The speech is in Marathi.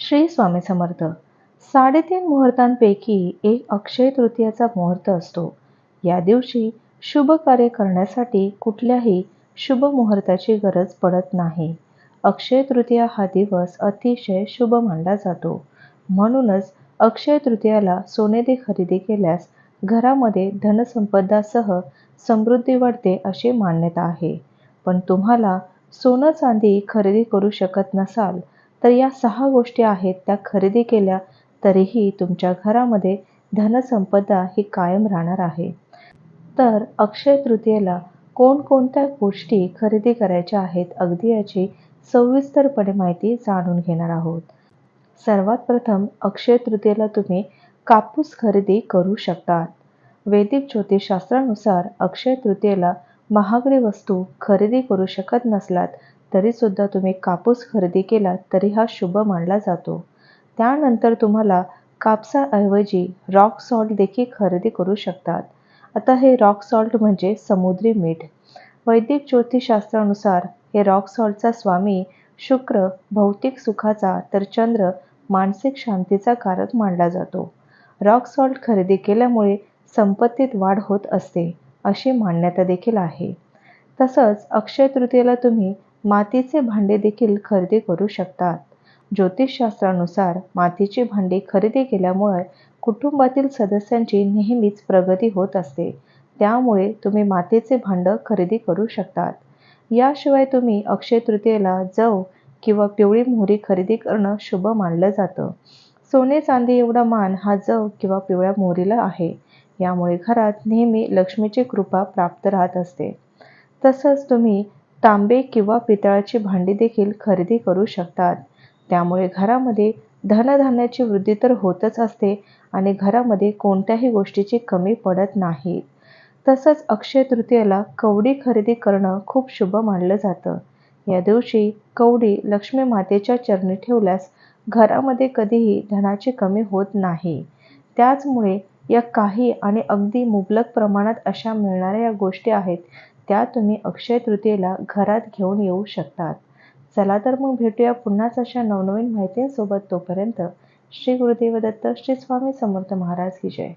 श्री स्वामी समर्थ. साडेतीन मुहूर्तांपैकी एक अक्षय तृतीयाचा मुहूर्त असतो. या दिवशी शुभ कार्य करण्यासाठी कुठल्याही शुभ मुहूर्ताची गरज पडत नाही. अक्षय तृतीया हा दिवस अतिशय शुभ मानला जातो. म्हणूनच अक्षय तृतीयाला सोनेदी खरेदी केल्यास घरामध्ये धनसंपदासह समृद्धी वाढते अशी मान्यता आहे. पण तुम्हाला सोनं चांदी खरेदी करू शकत नसाल तर या सहा गोष्टी आहेत त्या खरेदी केल्या तरीही तुमच्या घरामध्ये धनसंपदा ही कायम राहणार आहे. तर अक्षय तृतीयेला कोणकोणत्या गोष्टी खरेदी करायच्या आहेत अगदी याची सविस्तरपणे माहिती जाणून घेणार आहोत. सर्वात प्रथम अक्षय तृतीयेला तुम्ही कापूस खरेदी करू शकता. वैदिक ज्योतिषशास्त्रानुसार अक्षय तृतीयेला महागडी वस्तू खरेदी करू शकत नसलात तरीसुद्धा तुम्ही कापूस खरेदी केला तरी हा शुभ मानला जातो. त्यानंतर तुम्हाला कापसाऐवजी रॉक सॉल्ट देखील खरेदी करू शकतात. आता हे रॉक सॉल्ट म्हणजे समुद्री मीठ. वैदिक ज्योतिषशास्त्रानुसार हे रॉक सॉल्टचा स्वामी शुक्र भौतिक सुखाचा तर चंद्र मानसिक शांतीचा कारक मानला जातो. रॉक सॉल्ट खरेदी केल्यामुळे संपत्तीत वाढ होत असते. अशी मान्यता देखील आहे. तसंच अक्षय तृतीयेला तुम्ही मातीचे भांडे देखील खरेदी करू शकतात. ज्योतिषशास्त्रानुसार मातीची भांडी खरेदी केल्यामुळे कुटुंबातील सदस्यांची नेहमीच प्रगती होत असते. त्यामुळे तुम्ही मातीचे भांडं खरेदी करू शकतात. याशिवाय तुम्ही अक्षय तृतीयेला जव किंवा पिवळी मोहरी खरेदी करणं शुभ मानलं जातं. सोने चांदी एवढा मान हा जव किंवा पिवळ्या मोहरीला आहे. यामुळे घरात नेहमी लक्ष्मीची कृपा प्राप्त राहत असते. तसंच तुम्ही तांबे किंवा पितळाची भांडी देखील खरेदी करू शकतात. त्यामुळे घरामध्ये धनधान्याची वृद्धी तर होतच असते आणि घरामध्ये कोणत्याही गोष्टीची कमी पडत नाही. तसंच अक्षय तृतीयेला कवडी खरेदी करणं खूप शुभ मानलं जातं. या दिवशी कवडी लक्ष्मी मातेच्या चरणी ठेवल्यास घरामध्ये कधीही धनाची कमी होत नाही. त्याचमुळे या काही आणि अगदी मुबलक प्रमाणात अशा मिळणाऱ्या या गोष्टी आहेत त्या तुम्ही अक्षय तृतीयेला घरात घेऊन येऊ शकतात. चला तर मग भेटूया पुन्हाच अशा नवनवीन माहितींसोबत तोपर्यंत श्री गुरुदेव दत्त श्री स्वामी समर्थ महाराज की जय.